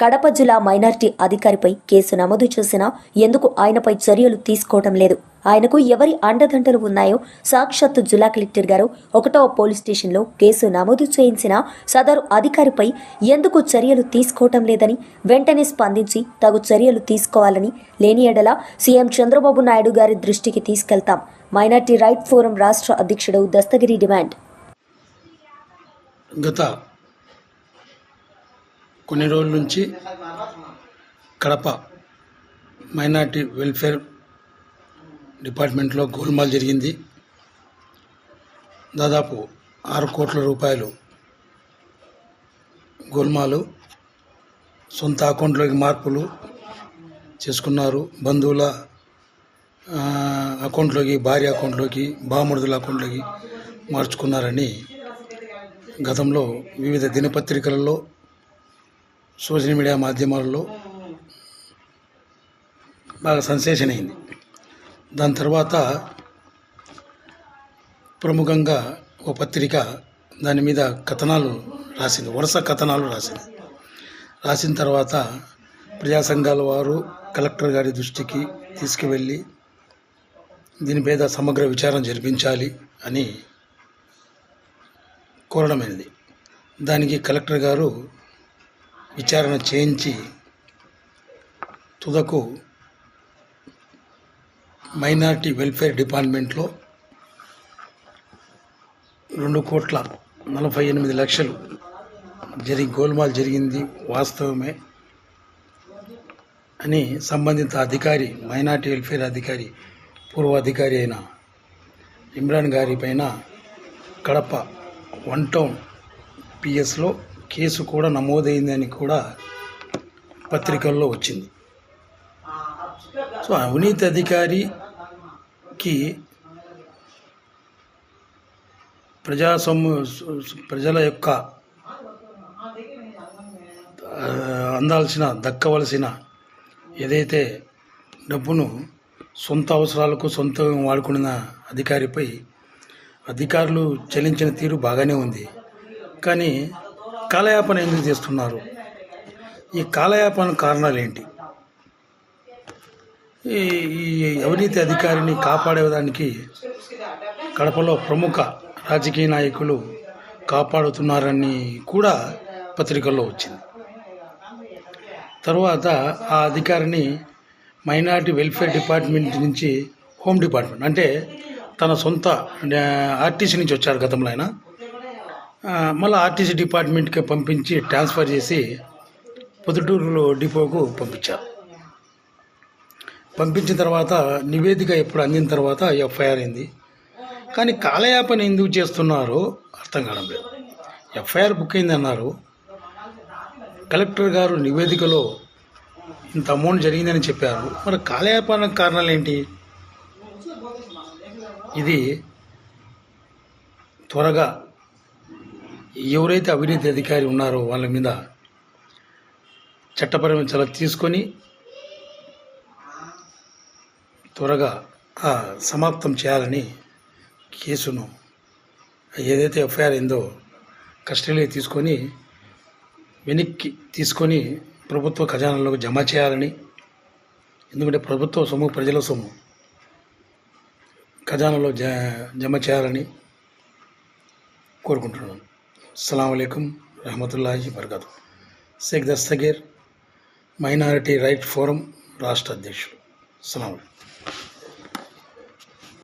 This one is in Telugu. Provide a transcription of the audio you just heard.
కడప జిల్లా మైనార్టీ అధికారిపై కేసు నమోదు చేసినా ఎందుకు ఆయనపై చర్యలు తీసుకోవటం లేదు? ఆయనకు ఎవరి అండదండలు ఉన్నాయో సాక్షాత్తు జిల్లా కలెక్టర్ గారు ఒకటో పోలీస్ స్టేషన్లో కేసు నమోదు చేయించిన సదరు అధికారిపై ఎందుకు చర్యలు తీసుకోవటం లేదని వెంటనే స్పందించి తగు చర్యలు తీసుకోవాలని లేని ఎడల సీఎం చంద్రబాబు నాయుడు గారి దృష్టికి తీసుకెళ్తాం. మైనార్టీ రైట్ ఫోరం రాష్ట్ర అధ్యక్షుడు దస్తగిరి డిమాండ్. గత కొన్ని రోజుల నుంచి కడప మైనార్టీ వెల్ఫేర్ డిపార్ట్మెంట్లో గోల్మాల్ జరిగింది. దాదాపు ఆరు కోట్ల రూపాయలు గోల్మాలు సొంత అకౌంట్లోకి మార్పులు చేసుకున్నారు. బంధువుల అకౌంట్లోకి భార్య అకౌంట్లోకి బామృదుల అకౌంట్లోకి మార్చుకున్నారని గతంలో వివిధ దినపత్రికలలో సోషల్ మీడియా మాధ్యమాలలో బాగా సెన్సేషన్ అయింది. దాని తర్వాత ప్రముఖంగా ఓ పత్రిక దాని మీద కథనాలు రాసింది. వరుస కథనాలు రాసింది. రాసిన తర్వాత ప్రజా సంఘాల వారు కలెక్టర్ గారి దృష్టికి తీసుకువెళ్ళి దీని మీద సమగ్ర విచారం జరిపించాలి అని కోరడమైనది. దానికి కలెక్టర్ గారు విచారణ చేయించి తుదకు మైనార్టీ వెల్ఫేర్ డిపార్ట్మెంట్లో రెండు కోట్ల నలభై ఎనిమిది లక్షలు జరిగి గోల్మాల్ జరిగింది వాస్తవమే అని సంబంధిత అధికారి మైనార్టీ వెల్ఫేర్ అధికారి పూర్వ అధికారి అయిన ఇమ్రాన్ గారి పైన కడప వన్ టౌన్ పిఎస్లో కేసు కూడా నమోదైందని కూడా పత్రికల్లో వచ్చింది. సో అవినీతి అధికారికి ప్రజా ప్రజల యొక్క అందాల్సిన దక్కవలసిన ఏదైతే డబ్బును సొంత అవసరాలకు సొంత వాడుకున్న అధికారిపై అధికారులు చెల్లించిన తీరు బాగానే ఉంది. కానీ కాలయాపన ఎందుకు చేస్తున్నారు? ఈ కాలయాపన కారణాలు ఏంటి ఈ ఈ అవినీతి అధికారిని కాపాడేదానికి కడపలో ప్రముఖ రాజకీయ నాయకులు కాపాడుతున్నారని కూడా పత్రికల్లో వచ్చింది. తర్వాత ఆ అధికారిని మైనార్టీ వెల్ఫేర్ డిపార్ట్మెంట్ నుంచి హోమ్ డిపార్ట్మెంట్ అంటే తన సొంత ఆర్టీసీ నుంచి వచ్చారు గతంలో ఆయన. మళ్ళీ ఆర్టీసీ డిపార్ట్మెంట్కి పంపించి ట్రాన్స్ఫర్ చేసి పొద్దుటూరులో డిపోకు పంపించారు పంపించిన తర్వాత నివేదిక ఎప్పుడు అందిన తర్వాత ఎఫ్ఐఆర్ అయింది. కానీ కాలయాపన ఎందుకు చేస్తున్నారో అర్థం కావడం లేదు. ఎఫ్ఐఆర్ బుక్ అయింది అన్నారు కలెక్టర్ గారు నివేదికలో ఇంత అమౌంట్ జరిగిందని చెప్పారు. మరి కాలయాపన కారణాలు ఏంటి? ఇది త్వరగా ఎవరైతే అవినీతి అధికారి ఉన్నారో వాళ్ళ మీద చట్టపరమైన చర్య తీసుకొని త్వరగా సమాప్తం చేయాలని కేసును ఏదైతే ఎఫ్ఐఆర్ అయిందో కస్టడీలో తీసుకొని వెనక్కి తీసుకొని ప్రభుత్వ ఖజానాలోకి జమ చేయాలని ఎందుకంటే ప్రభుత్వ సొమ్ము ప్రజల సొమ్ము. ఖజానాలో జ జమ చేయాలని కోరుకుంటున్నాను. అస్సలం అయికం రహమతుల్లాహి బర్కతు Sheikh Dastagir minority right forum రాష్ట్ర అధ్యక్షుడు అస్సలం